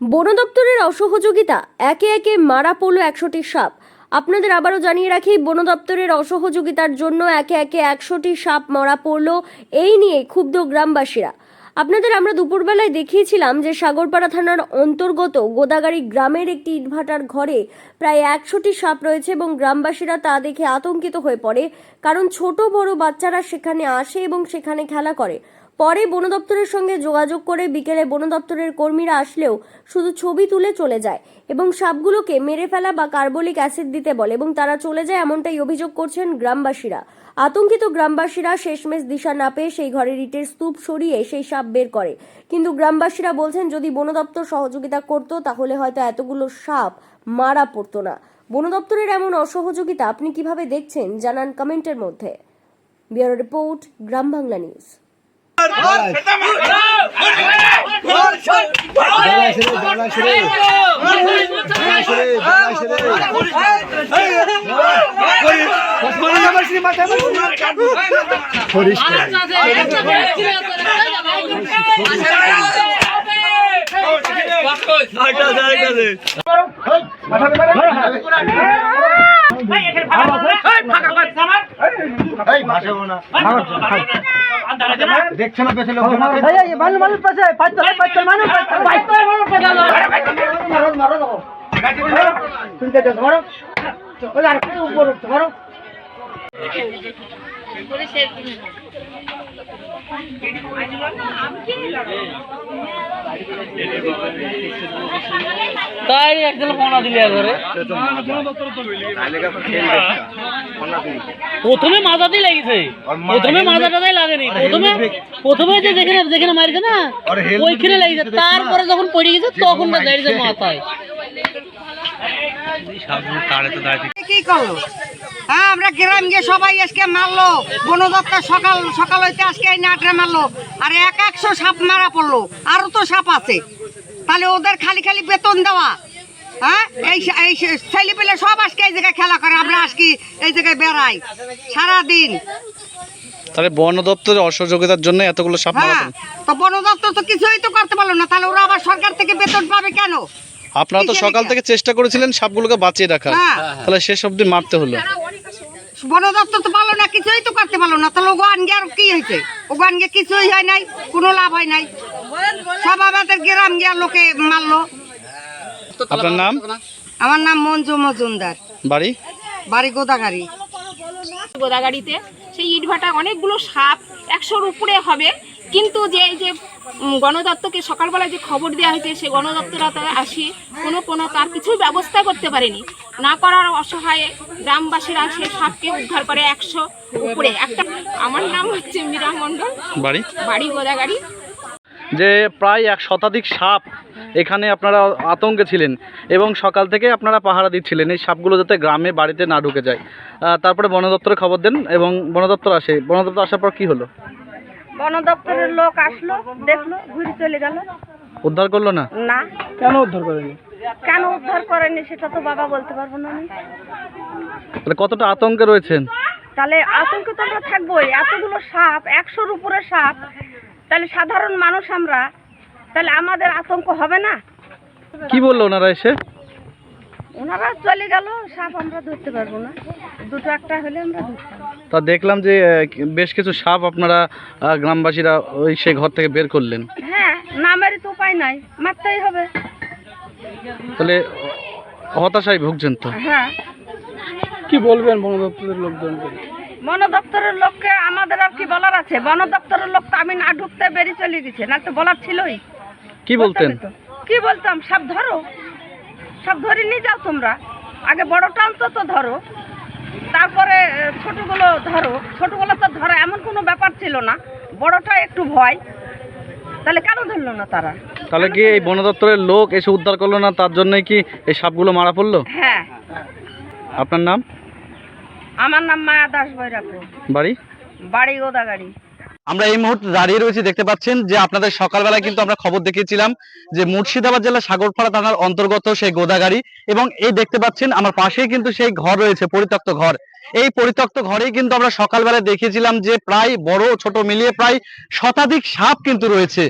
বন দপ্তরের অসহযোগিতা, একে একে মারা পড়ল একশোটি সাপ। আপনাদের আবারও জানিয়ে রাখি বন দপ্তরের অসহযোগিতার জন্য একে একে একশোটি সাপ মারা পড়ল। এই নিয়ে ক্ষুব্ধ গ্রামবাসীরা। আপনাদের আমরা দুপুরবেলায় দেখিয়েছিলাম যে সাগরপাড়া থানার অন্তর্গত গোদাগাড়ি গ্রামের একটি ইটভাটার ঘরে প্রায় একশোটি সাপ রয়েছে এবং গ্রামবাসীরা তা দেখে আতঙ্কিত হয়ে পড়ে। কারণ ছোট বড় বাচ্চারা সেখানে আসে এবং সেখানে খেলা করে। পরে বন দপ্তরের সঙ্গে যোগাযোগ করে বিকেলে বন দপ্তরের কর্মীরা আসলেও শুধু ছবি তুলে চলে যায় এবং সাপগুলোকে মেরে ফেলা বা কার্বলিক অ্যাসিড দিতে বলে এবং তারা চলে যায় এমনটাই অভিযোগ করছেন গ্রামবাসীরা। আতঙ্কিত গ্রামবাসীরা শেষমেশ দিশা না পেয়ে সেই ঘরের ইটের স্তূপ সরিয়ে সেই সাপ বের করে। কিন্তু গ্রামবাসীরা বলছেন, যদি বন দপ্তর সহযোগিতা করত, তাহলে হয়তো এতগুলো সাপ মারা পড়তো না। বন দপ্তরের এমন অসহযোগিতা আপনি কীভাবে দেখছেন, জানান কমেন্টের মধ্যে। Bureau report Gram Bangla news. ফাঁকা দেখছে না? মানুষ মানুষ পাঁচটা পাঁচটা মানুষ তাই করে প্রথমে মাথাতেই লেগেছে। প্রথমে প্রথমে প্রথমে যে যেখানে যেখানে মারিছে না, ওইখানে লেগেছে। তারপরে যখন পড়ে গেছে, তখন দাঁড়িয়েছে মাথায়। কি হ্যাঁ আমরা গিয়ে সবাই মারলো। সকাল সকাল হইতে আজকে মারলো। আর এক একশো সাপ মারা পড়ল। আরও তো সাপ আছে। তাহলে ওদের খালি খালি বেতন দেওয়া। হ্যাঁ? এই এই ছেলে পেলে সব আজকে এই জায়গায় খেলা করে আমরা আজকে এই জায়গায় বেড়াই। সারাদিন। তাহলে বন দপ্তরের অসহযোগিতার জন্য এতগুলো সাপ মারা হ্যাঁ তো বন দপ্তর তো কিছুই তো করতে পারল না। তাহলে ওরা আবার সরকার থেকে বেতন পাবে কেন? আপনারা তো সকাল থেকে চেষ্টা করেছিলেন সাপগুলোকে বাঁচিয়ে রাখার। হ্যাঁ। তাহলে শেষ অবধি মারতে হলো। বন দপ্তর তো পারল না কিছুই তো করতে পারল না। তাহলে ওগান গিয়ে আর কি হয়েছে? ওগান গিয়ে কিছুই হয় নাই কোনো লাভ হয় নাই। সব আমাদের গ্রাম গিয়া লোকে মারলো। আপনার নাম? আমার নাম মঞ্জু মজুমদার। বাড়ি? বাড়ি গোদাগাড়ি। গোদাগাড়িতে। সেই ইটভাটা অনেকগুলো সাপ একশোর উপরে হবে। কিন্তু যে যে গণদত্তকে সকালবেলা যে খবর দেওয়া হয়েছে সে গণদপ্তর আসি কোনো কোনো তার কিছুই ব্যবস্থা করতে পারেনি। না করার অসহায়ে গ্রামবাসীরা সে সাপকে উদ্ধার করে একশো উপরে। একটা আমার নাম হচ্ছে মীরা মণ্ডল। বাড়ি? বাড়ি গোদাগাড়ি। যে প্রায় এক শতাধিক সাপ এখানে আপনারা আতঙ্কে ছিলেন এবং সকাল থেকে আপনারা পাহারা দিচ্ছিলেন এই সাপগুলো যাতে গ্রামে বাড়িতে না ঢুকে যায়। তারপরে বন দপ্তরে খবর দেন এবং বন দপ্তর আসে। বন দপ্তর আসার পর কি হলো? বন দপ্তরের লোক আসলো দেখল ঘুরে চলে গেল। উদ্ধার করল না? না। কেন উদ্ধার করেনি? কেন উদ্ধার করেনি সেটা তো বাবা বলতে পারব না আমি। তাহলে কতটা আতঙ্কে রয়েছেন? তাহলে আতঙ্কে তো আমরা থাকবোই। এতগুলো সাপ একশোর উপরে সাপ তাহলে সাধারণ মানুষ আমরা তাহলে আমাদের আতঙ্ক হবে না? কি বলল ওনারা এসে? ওনারা চলে গেল সাপ আমরা ধরতে পারব না। দুটো একটা হলে আমরা তা দেখলাম যে বেশ কিছু সাপ আপনারা গ্রামবাসীরা ওই সেই ঘর থেকে বের করলেন। হ্যাঁ না মেরে তো উপায় নাই মারতেই হবে। তাহলে হতাশায় ভুগছেন তো? হ্যাঁ। কি বলবেন বন দপ্তরের লোকজনকে? বন দপ্তরের লোককে বলার আছে বন দপ্তরের লোক তো আমি না ঢুকতে বেরিয়ে চলে গেছে না তো বলার ছিলই। কি বলতেন। কি বলতাম? সব ধরো। সব ধরে নিয়ে যাও তোমরা। আগে বড়টা অন্তত ধরো। তারপরে ছোটগুলো ধরো। ছোটগুলো তো ধরা এমন কোনো ব্যাপার ছিল না। বড়টা একটু ভয়। তাহলে কেন ধরলো না তারা? তাহলে কি এই বন দপ্তরের লোক এসে উদ্ধার করল না? তার জন্যই কি এই সাপগুলো মারা পড়ল? হ্যাঁ। আপনার নাম? আমার নাম মায়া দাস বৈরাগ্য। বাড়ি? বাড়ি গোদাগাড়ি আমরা এই মুহূর্তে দাঁড়িয়ে রয়েছি, দেখতে পাচ্ছেন যে আপনাদের সকালবেলায় কিন্তু আমরা খবর দেখিয়েছিলাম যে মুর্শিদাবাদ জেলা সাগরপাড়া থানার অন্তর্গত সেই গোদাগাড়ি এবং এই দেখতে পাচ্ছেন আমার পাশেই কিন্তু সেই ঘর রয়েছে, পরিত্যক্ত ঘর। এই পরিত্যক্ত ঘরেই কিন্তু আমরা সকালবেলায় দেখিয়েছিলাম যে প্রায় বড় ছোট মিলিয়ে প্রায় শতাধিক সাপ কিন্তু রয়েছে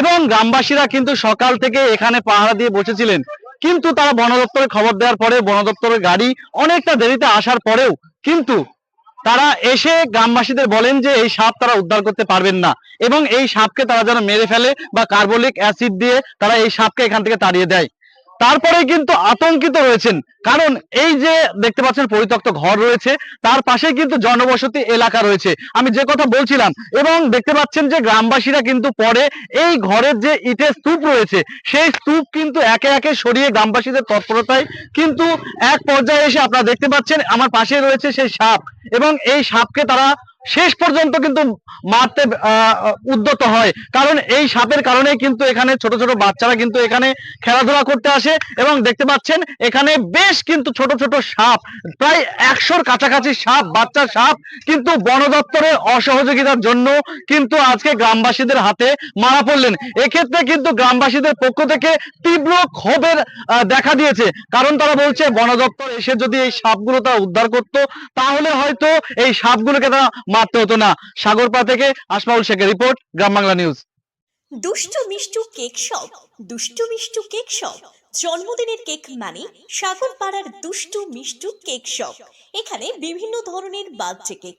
এবং গ্রামবাসীরা কিন্তু সকাল থেকে এখানে পাহারা দিয়ে বসেছিলেন। কিন্তু তারা বন দপ্তরে খবর দেওয়ার পরে বন দপ্তরের গাড়ি অনেকটা দেরিতে আসার পরেও কিন্তু তারা এসে গ্রামবাসীদের বলেন যে এই সাপ তারা উদ্ধার করতে পারবেন না এবং এই সাপকে তারা যেন মেরে ফেলে বা কার্বলিক অ্যাসিড দিয়ে তারা এই সাপকে এখান থেকে তাড়িয়ে দেয়। তারপরে কিন্তু আতঙ্কিত রয়েছেন কারণ এই যে দেখতে পাচ্ছেন পরিত্যক্ত ঘর রয়েছে, তার পাশে কিন্তু জনবসতি এলাকা রয়েছে। আমি যে কথা বলছিলাম, এবং দেখতে পাচ্ছেন যে গ্রামবাসীরা কিন্তু পরে এই ঘরের যে ইটের স্তূপ রয়েছে, সেই স্তূপ কিন্তু একে একে সরিয়ে গ্রামবাসীদের তৎপরতায় কিন্তু এক পর্যায়ে এসে আপনারা দেখতে পাচ্ছেন, আমার পাশে রয়েছে সেই সাপ, এবং এই সাপকে তারা শেষ পর্যন্ত কিন্তু মারতে উদ্যত হয়। কারণ এই সাপের কারণে কিন্তু এখানে ছোট ছোট বাচ্চারা কিন্তু এখানে খেলাধুলা করতে আসে এবং দেখতে পাচ্ছেন এখানে বেশ কিন্তু ছোট ছোট সাপ, প্রায় একশোর কাছাকাছি সাপ, বাচ্চা সাপ কিন্তু বন দপ্তরের অসহযোগিতার জন্য কিন্তু আজকে গ্রামবাসীদের হাতে মারা পড়লেন। এক্ষেত্রে কিন্তু গ্রামবাসীদের পক্ষ থেকে তীব্র ক্ষোভের দেখা দিয়েছে। কারণ তারা বলছে, বন দপ্তর এসে যদি এই সাপগুলো তারা উদ্ধার করতো, তাহলে হয়তো এই সাপগুলোকে তারা মারতে হতো না। সাগরপাড়া থেকে আসমাউল শেখের রিপোর্ট, গ্রাম বাংলা নিউজ। দুষ্টু Mishtu cake shop, Dushtu Mishtu cake shop. জন্মদিনের কেক মানে সাগর পাড়ার দুষ্টু মিষ্টু কেক শপ। এখানে বিভিন্ন ধরনের বার্থডে কেক।